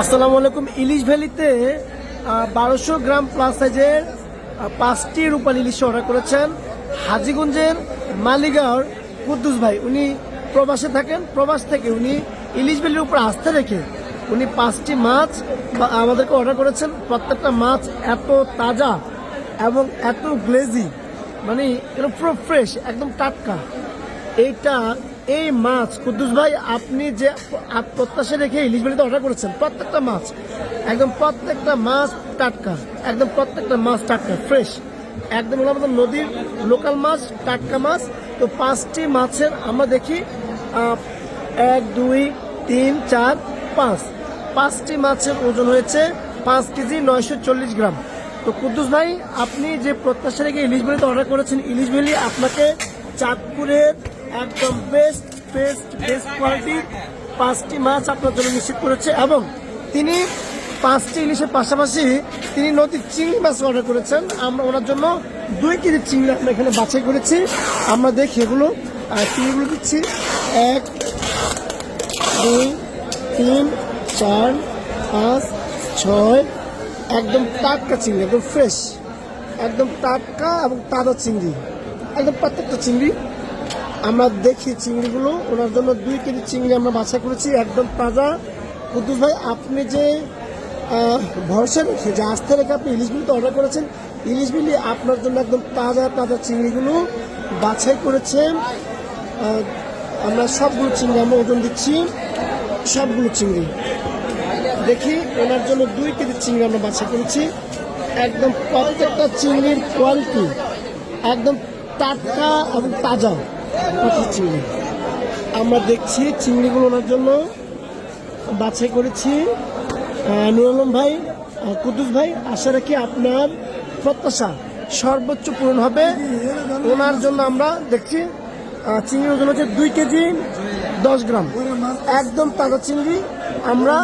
আসসালামু আলাইকুম। ইলিশ ভ্যালিতে বারোশো গ্রাম প্লাস সাইজের পাঁচটি রূপাল ইলিশ অর্ডার করেছেন হাজিগঞ্জের মালিগাঁওর কুদ্দুস ভাই। উনি প্রবাসে থাকেন। প্রবাস থেকে উনি ইলিশ ভ্যালির উপর আস্থা রেখে উনি পাঁচটি মাছ আমাদেরকে অর্ডার করেছেন। প্রত্যেকটা মাছ এত তাজা এবং এত গ্লেজি মানে পুরো ফ্রেশ একদম টাটকা। এইটা এই মাছ, কুদ্দুস ভাই, আপনি যে প্রত্যাশা রেখে ইলিশ বাড়িতে অর্ডার করেছেন, প্রত্যেকটা মাছ, একদম প্রত্যেকটা মাছ টাটকা, একদম প্রত্যেকটা মাছ টাটকা ফ্রেশ একদম আমাদের নদীর লোকাল মাছ, টাটকা মাছ। তো পাঁচটি মাছের আমরা দেখি এক, দুই, তিন, চার, পাঁচ। পাঁচটি মাছের ওজন হয়েছে পাঁচ কেজি নয়শো চল্লিশ গ্রাম। তো কুদ্দুস ভাই, আপনি যে প্রত্যাশা রেখে ইলিশ ভেলিতে অর্ডার করেছেন, ইলিশ ভেলি আপনাকে চাঁদপুরের একদম বেস্ট বেস্ট বেস্ট কোয়ালিটির পাঁচটি মাছ আপনার জন্য নিশ্চিত করেছে এবং তিনি পাঁচটি ইলিশের পাশাপাশি তিনি নদীর চিংড়ি মাছ অর্ডার করেছেন। আমরা ওনার জন্য দুই কেজি চিংড়ি আমরা এখানে বাছাই করেছি। আমরা দেখি এগুলো। চিংড়িগুলো দিচ্ছি। এক, দুই, তিন, চার, পাঁচ, ছয়। একদম টাটকা চিংড়ি, একদম ফ্রেশ একদম টাটকা এবং তাজা চিংড়ি। একদম প্রত্যেকটা চিংড়ি আমরা দেখি চিংড়িগুলো ওনার জন্য দুই কেজি চিংড়ি আমরা বাছাই করেছি একদম তাজা। কুদ্দুস ভাই আপনি যে ভরসা রেখে যে আস্থা রেখে আপনি ইলিশ বিলিতে অর্ডার করেছেন ইলিশ বিলি আপনার জন্য একদম তাজা তাজা চিংড়িগুলো বাছাই করেছেন আহ, আমরা সবগুলো চিংড়ি আমরা ওজন দিচ্ছি সবগুলো চিংড়ি। দেখি ওনার জন্য দুই কেজি চিংড়ি আমরা বাছাই করেছি। একদম প্রত্যেকটা চিংড়ির কোয়ালিটি একদম টাটকা এবং তাজা। প্রত্যেক চিংড়ি? আমরা দেখছি চিংড়িগুলো ওনার জন্য বাছাই করেছি। নুর আলম ভাই আহ, কুদ্দুস ভাই আশা রাখি আপনার প্রত্যাশা সর্বোচ্চ পূরণ হবে। ওনার জন্য আমরা দেখছি চিংড়ির ওজন হচ্ছে দুই কেজি দশ গ্রাম। একদম তাজা চিংড়ি। আমরা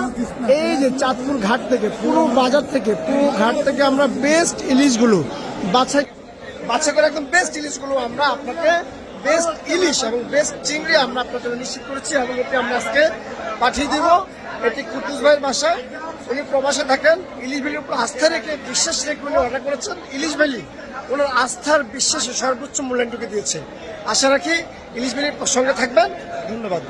এই যে চাঁদপুর ঘাট থেকে পুরো বাজার থেকে পুরো ঘাট থেকে আমরা বেস্ট ইলিশগুলো বাছাই বাছাই করে একদম বেস্ট ইলিশগুলো আমরা আপনাকে বেস্ট ইলিশ এবং বেস্ট চিংড়ি আমরা জন্য নিশ্চিত করেছি এবং এটি আমরা আজকে পাঠিয়ে দিব। এটি কুদ্দুস ভাইয়ের বাসায় উনি প্রবাসে থাকেন। ইলিশ ভ্যালির উপর আস্থা রেখে, বিশ্বাস রেখে উনি অর্ডার করেছেন। ইলিশ ভ্যালি ওনার আস্থার বিশ্বাসে সর্বোচ্চ মূল্যায়নটুকু দিয়েছে। আশা রাখি ইলিশ ভ্যালির সঙ্গে থাকবেন। ধন্যবাদ।